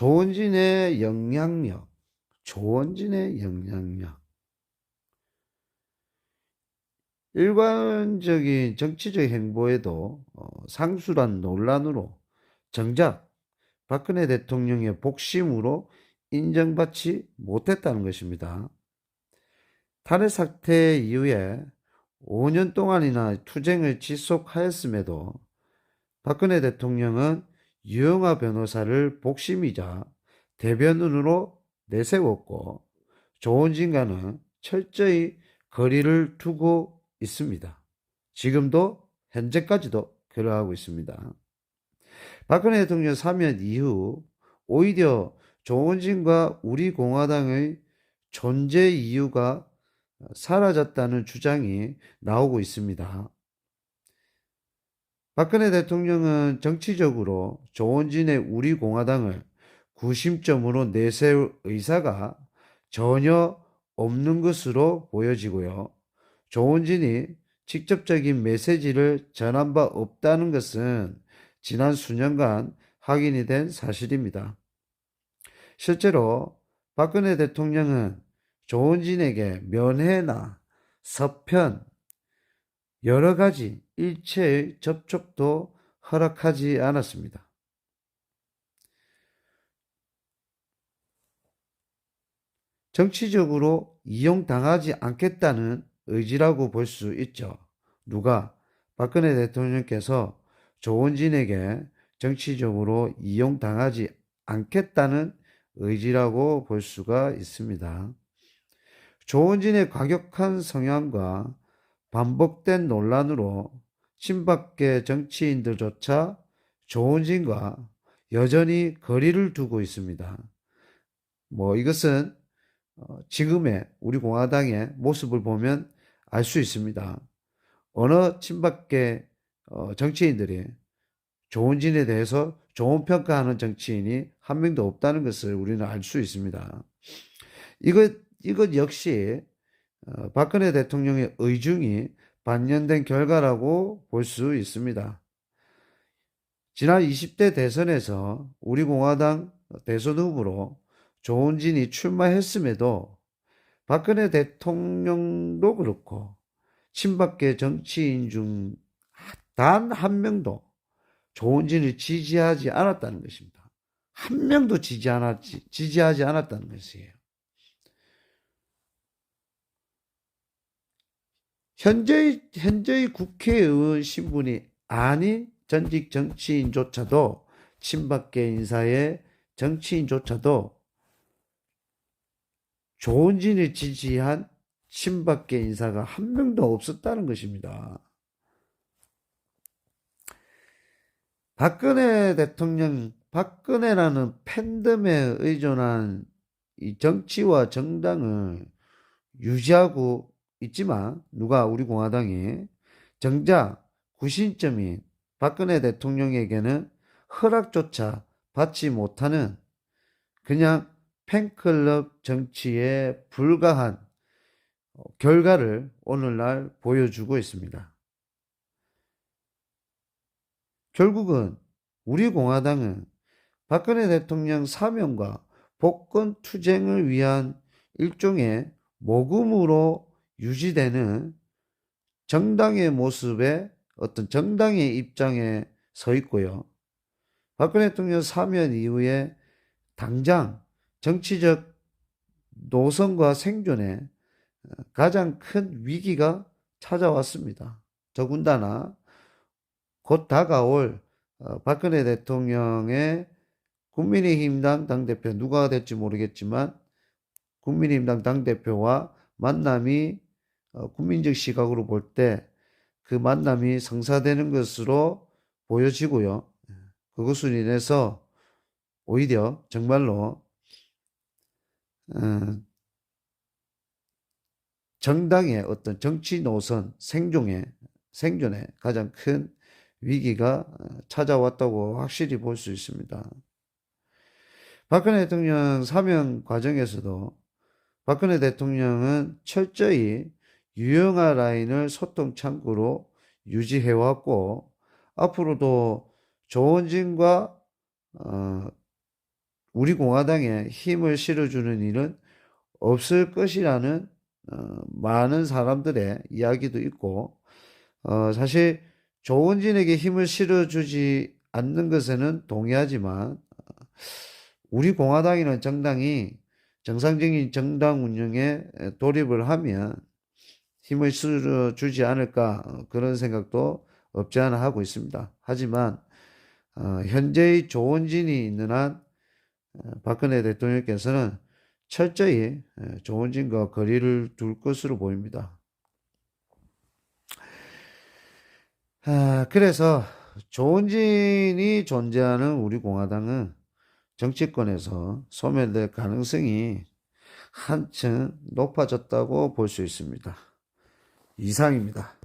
조원진의 영향력, 조원진의 영향력. 일관적인 정치적 행보에도 어, 상술한 논란으로 정작 박근혜 대통령의 복심으로 인정받지 못했다는 것입니다. 탄핵 사태 이후에 5년 동안이나 투쟁을 지속하였음에도 박근혜 대통령은 유영아 변호사를 복심이자 대변인으로 내세웠고 조원진과는 철저히 거리를 두고 있습니다. 지금도 현재까지도 그러하고 있습니다. 박근혜 대통령 사면 이후 오히려 조원진과 우리 공화당의 존재 이유가 사라졌다는 주장이 나오고 있습니다. 박근혜 대통령은 정치적으로 조원진의 우리 공화당을 구심점으로 내세울 의사가 전혀 없는 것으로 보여지고요. 조원진이 직접적인 메시지를 전한 바 없다는 것은 지난 수년간 확인이 된 사실입니다. 실제로 박근혜 대통령은 조원진에게 면회나 서편, 여러 가지 일체의 접촉도 허락하지 않았습니다. 정치적으로 이용당하지 않겠다는 의지라고 볼 수 있죠. 누가 박근혜 대통령께서 조원진에게 정치적으로 이용당하지 않겠다는 의지라고 볼 수가 있습니다. 조원진의 과격한 성향과 반복된 논란으로 친박계 정치인들조차 조원진과 여전히 거리를 두고 있습니다. 뭐 이것은 어, 지금의 우리 공화당의 모습을 보면 알 수 있습니다. 어느 친박계 어, 정치인들이 조원진에 대해서 좋은 평가하는 정치인이 한 명도 없다는 것을 우리는 알 수 있습니다. 이것, 이것 역시 어, 박근혜 대통령의 의중이 반영된 결과라고 볼 수 있습니다. 지난 20대 대선에서 우리 공화당 대선 후보로 조은진이 출마했음에도 박근혜 대통령도 그렇고 친박계 정치인 중 단 한 명도 조은진을 지지하지 않았다는 것입니다. 한 명도 지지 않았지, 지지하지 않았다는 것이에요. 현재의, 현재의 국회의원 신분이 아닌 전직 정치인조차도 친박계 인사의 정치인조차도 조은진을 지지한 친박계 인사가 한 명도 없었다는 것입니다. 박근혜 대통령, 박근혜라는 팬덤에 의존한 이 정치와 정당을 유지하고 있지만 누가 우리 공화당이 정작 구신점인 박근혜 대통령에게는 허락조차 받지 못하는 그냥 팬클럽 정치에 불과한 결과를 오늘날 보여주고 있습니다. 결국은 우리 공화당은 박근혜 대통령 사명과 복권 투쟁을 위한 일종의 모금으로 유지되는 정당의 모습에 어떤 정당의 입장에 서 있고요. 박근혜 대통령 사면 이후에 당장 정치적 노선과 생존에 가장 큰 위기가 찾아왔습니다. 더군다나 곧 다가올 어, 박근혜 대통령의 국민의힘당 당대표 누가 될지 모르겠지만 국민의힘당 당대표와 만남이 어, 국민적 시각으로 볼 때 그 만남이 성사되는 것으로 보여지고요. 그것으로 인해서 오히려 정말로 어, 정당의 어떤 정치 노선 생존에 생존에 가장 큰 위기가 찾아왔다고 확실히 볼 수 있습니다. 박근혜 대통령 사명 과정에서도 박근혜 대통령은 철저히 유영아 라인을 소통 창구로 유지해왔고 앞으로도 조원진과 어, 우리 공화당에 힘을 실어주는 일은 없을 것이라는 어, 많은 사람들의 이야기도 있고 어, 사실 조원진에게 힘을 실어주지 않는 것에는 동의하지만 어, 우리 공화당이라는 정당이 정상적인 정당 운영에 돌입을 하면 힘을 실어 주지 않을까 어, 그런 생각도 없지 않아 하고 있습니다. 하지만 어, 현재의 조원진이 있는 한 어, 박근혜 대통령께서는 철저히 어, 조원진과 거리를 둘 것으로 보입니다. 아, 그래서 조원진이 존재하는 우리 공화당은 정치권에서 소멸될 가능성이 한층 높아졌다고 볼 수 있습니다. 이상입니다.